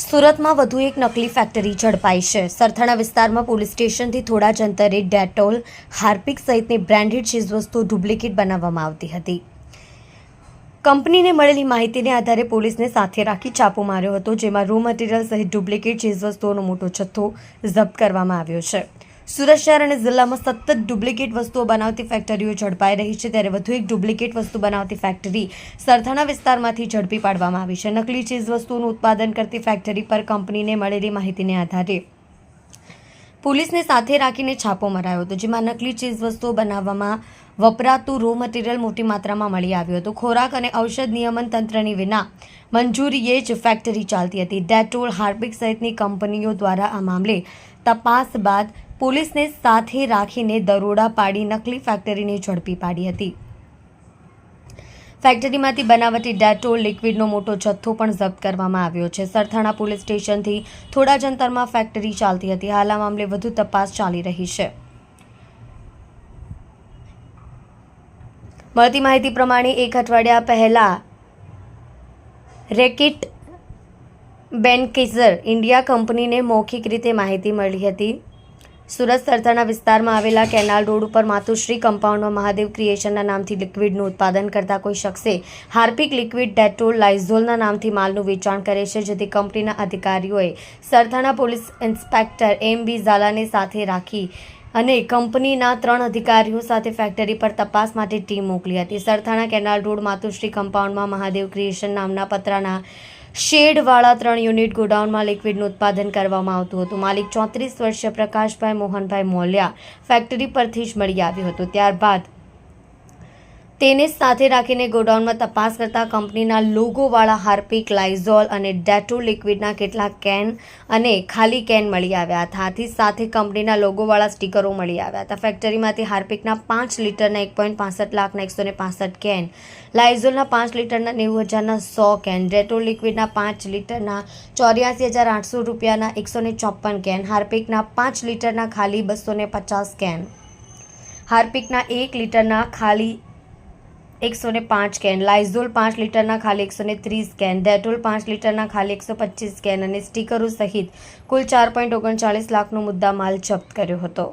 સુરતમાં વધુ એક નકલી ફેક્ટરી ઝડપાઈ છે. સરથાણા વિસ્તારમાં પોલીસ સ્ટેશનથી થોડા જ અંતરે ડેટોલ, હાર્પિક સહિતની બ્રાન્ડેડ ચીજવસ્તુઓ ડુપ્લિકેટ બનાવવામાં આવતી હતી. કંપનીને મળેલી માહિતીને આધારે પોલીસને સાથે રાખી છાપો માર્યો હતો, જેમાં રો મટીરીયલ સહિત ડુપ્લિકેટ ચીજવસ્તુઓનો મોટો જથ્થો જપ્ત કરવામાં આવ્યો છે. સુરત શહેર અને જિલ્લામાં સતત ડુપ્લિકેટ વસ્તુઓ બનાવતી ફેક્ટરીઓ ઝડપાઈ રહી છે. ત્યારે વધુ એક ડુપ્લિકેટ વસ્તુ બનાવતી ફેક્ટરી સરથાણા વિસ્તારમાંથી ઝડપી પાડવામાં આવી છે. નકલી ચીજ વસ્તુઓનું ઉત્પાદન કરતી ફેક્ટરી પર કંપનીને મળેલી માહિતીને આધારે પોલીસને સાથે રાખીને છાપો મરાયો હતો, જેમાં નકલી ચીજ વસ્તુઓ બનાવવામાં વપરાતું રો મટીરિયલ મોટી માત્રામાં મળી આવ્યું હતું. ખોરાક અને ઔષધ નિયમન તંત્રની વિના મંજૂરીએ જ ફેક્ટરી ચાલતી હતી. ડેટોલ, હાર્પિક સહિતની કંપનીઓ દ્વારા આ મામલે તપાસ બાદ પોલીસને સાથે રાખીને દરોડા પાડી નકલી ફેક્ટરીને ઝડપી પાડી હતી. ફેક્ટરીમાંથી બનાવટી ડેટોલ લિક્વિડનો મોટો જથ્થો પણ જપ્ત કરવામાં આવ્યો છે. સરથાણા પોલીસ સ્ટેશનથી થોડા જ અંતરમાં ફેક્ટરી ચાલતી હતી. હાલ આ મામલે વધુ તપાસ ચાલી રહી છે. મળતી માહિતી પ્રમાણે એક અઠવાડિયા પહેલા રેકેટ બેનકેઝર ઇન્ડિયા કંપનીને મૌખિક રીતે માહિતી મળી હતી. સુરત સરથાણા વિસ્તારમાં આવેલા કેનાલ રોડ ઉપર માતુશ્રી કમ્પાઉન્ડમાં મહાદેવ ક્રિએશનના નામથી લિક્વિડનું ઉત્પાદન કરતા કોઈ શખ્સે હાર્પિક લિક્વિડ ડેટોલ લાઇઝોલના નામથી માલનું વેચાણ કરે છે, જેથી કંપનીના અધિકારીઓએ Sarthana police inspector M B ઝાલાને સાથે રાખી અને કંપનીના ત્રણ અધિકારીઓ સાથે ફેક્ટરી પર તપાસ માટે ટીમ મોકલી હતી. સરથાણા કેનાલ રોડ માતુશ્રી કમ્પાઉન્ડમાં મહાદેવ ક્રિએશન નામના પતરાના શેડવાળા ત્રણ યુનિટ ગોડાઉનમાં લિક્વિડનું ઉત્પાદન કરવામાં આવતું હતું. માલિક ચોત્રીસ વર્ષીય પ્રકાશભાઈ મોહનભાઈ મોલિયા ફેક્ટરી પરથી જ મળી આવ્યું હતું. ત્યારબાદ તેને સાથે રાખીને ગોડાઉનમાં તપાસ કરતા કંપનીના લોગોવાળા હાર્પિક, લાઇઝોલ અને ડેટો લિક્વિડના કેટલાક કેન અને ખાલી કેન મળી આવ્યા હતા. આથી સાથે કંપનીના લોગોવાળા સ્ટીકરો મળી આવ્યા હતા. ફેક્ટરીમાંથી હાર્પિકના પાંચ લીટરના એક પોઈન્ટ પાસઠ લાખના એકસો ને પાસઠ કેન, લાઇઝોલના પાંચ લીટરના નેવું હજારના સો કેન, ડેટો લિક્વિડના પાંચ લીટરના ચોર્યાસી હજાર આઠસો રૂપિયાના એકસો ને ચોપન કેન, હાર્પિકના પાંચ લીટરના ખાલી બસો ને પચાસ કેન, હાર્પિકના એક લીટરના ખાલી એકસો ને પાંચ કેન લાઇઝોલ પાંચ લીટરના ખાલી એકસો ને ત્રીસ કેન ડેટોલ પાંચ લીટરના ખાલી એકસો પચીસ કેન અને સ્ટીકરો સહિત કુલ ચાર પોઈન્ટ ઓગણચાળીસ લાખનો મુદ્દા માલ જપ્ત કર્યો હતો.